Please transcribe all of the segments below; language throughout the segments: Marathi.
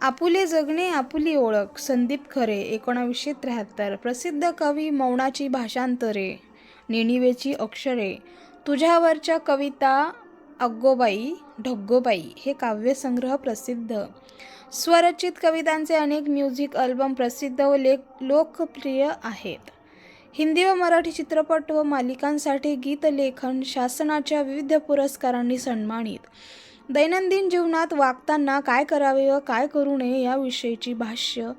आपुले जगणे आपुली ओळख. संदीप खरे एकोणावीसशे त्र्याहत्तर. प्रसिद्ध कवी मौनाची भाषांतरे. निणिवेची अक्षरे. तुझ्यावरच्या कविता अग्गोबाई ढग्गोबाई हे काव्यसंग्रह प्रसिद्ध. स्वरचित कवितांचे अनेक म्युझिक अल्बम प्रसिद्ध व लेख लोकप्रिय आहेत. हिंदी व मराठी चित्रपट व मालिकांसाठी गीतलेखन शासनाच्या विविध पुरस्कारांनी सन्मानित. दैनंदिन जीवनात वागताना काय करावे व काय करू नये याविषयीची भाष्य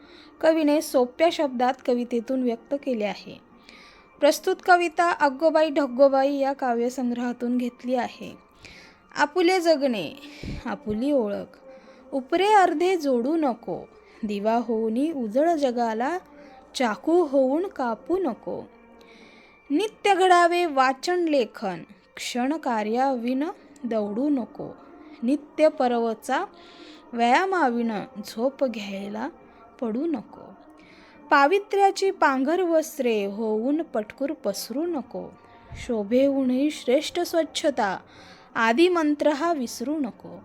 कवीने सोप्या शब्दात कवितेतून व्यक्त केले आहे. प्रस्तुत कविता अग्गोबाई ढग्गोबाई या काव्यसंग्रहातून घेतली आहे. आपुले जगणे आपुली ओळख उपरे अर्धे जोडू नको दिवा होऊनी उजळ जगाला चाकू होऊन कापू नको. नित्य घडावे वाचन लेखन क्षण कार्याविन दौडू नको. नित्य परवचा व्यायामाविन झोप घ्यायला पडू नको. पावित्र्याची पांघर वस्त्रे होऊन पटकूर पसरू नको. शोभेहूनही श्रेष्ठ स्वच्छता आदी मंत्र हा विसरू नको.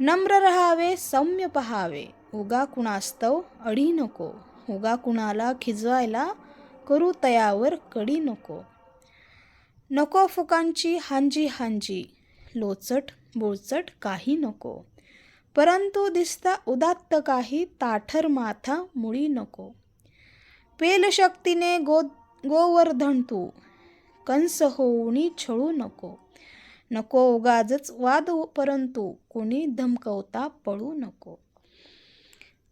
नम्र रहावे सौम्य पहावे. उगा कुणास्तव अडी नको. उगा कुणाला खिजवायला करू तयावर कडी नको. नको फुकांची हांजी हांजी लोचट बोचट काही नको. परंतु दिसता उदात्त काही ताठर माथा मुळी नको. पेल शक्तीने गो गोवर्धन तू. कंस होऊनी छळू नको. नको उगाजच वाद परंतु कोणी धमकवता पळू नको.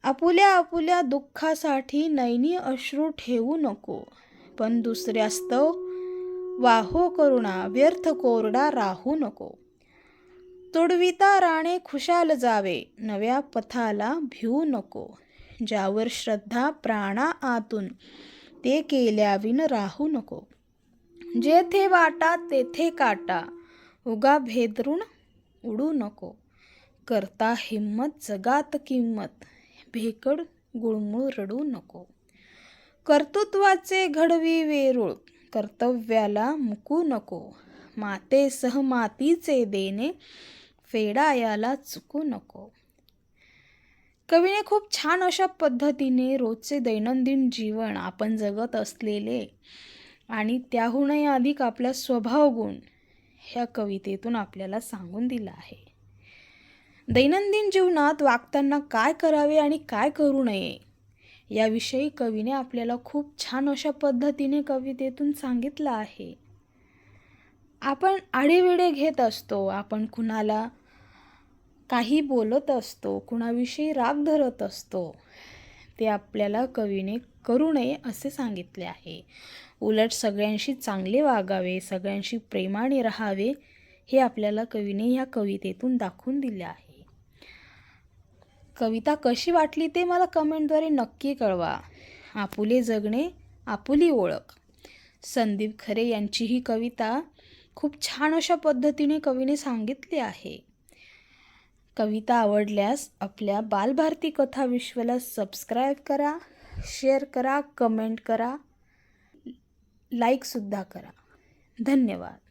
आपुल्या आपुल्या दुःखासाठी नैनी अश्रू ठेवू नको. पण दुसऱ्यास्तव वाहो करुणा व्यर्थ कोरडा राहू नको. तुडविता राणे खुशाल जावे नव्या पथाला भिवू नको. ज्यावर श्रद्धा प्राणा आतून ते केल्याविन राहू नको. जेथे वाटा तेथे काटा उगा भेदरून उडू नको. करता हिम्मत जगात किंमत भेकड गुळमुळ रडू नको. कर्तृत्वाचे घडवी वेरूळ कर्तव्याला मुकू नको. माते सहमातीचे देणे फेडायाला चुकू नको. कवीने खूप छान अशा पद्धतीने रोजचे दैनंदिन जीवन आपण जगत असलेले आणि त्याहूनही अधिक आपला स्वभाव गुण ह्या कवितेतून आपल्याला सांगून दिलं आहे. दैनंदिन जीवनात वागताना काय करावे आणि काय करू नये याविषयी कवीने आपल्याला खूप छान अशा पद्धतीने कवितेतून सांगितलं आहे. आपण आडेविडे घेत असतो आपण कुणाला काही बोलत असतो कुणाविषयी राग धरत असतो ते आपल्याला कवीने करू नये असे सांगितले आहे. उलट सगळ्यांशी चांगले वागावे सगळ्यांशी प्रेमाने राहावे हे आपल्याला कवीने ह्या कवितेतून दाखवून दिले आहे. कविता कशी वाटली ते मला कमेंटद्वारे नक्की कळवा. आपुले जगणे आपुली ओळख. संदीप खरे यांची ही कविता खूप छान अशा पद्धतीने कवीने सांगितले आहे. कविता आवडल्यास आपल्या बालभारती कथा विश्वला सबस्क्राईब करा शेअर करा कमेंट करा लाईकसुद्धा करा. धन्यवाद.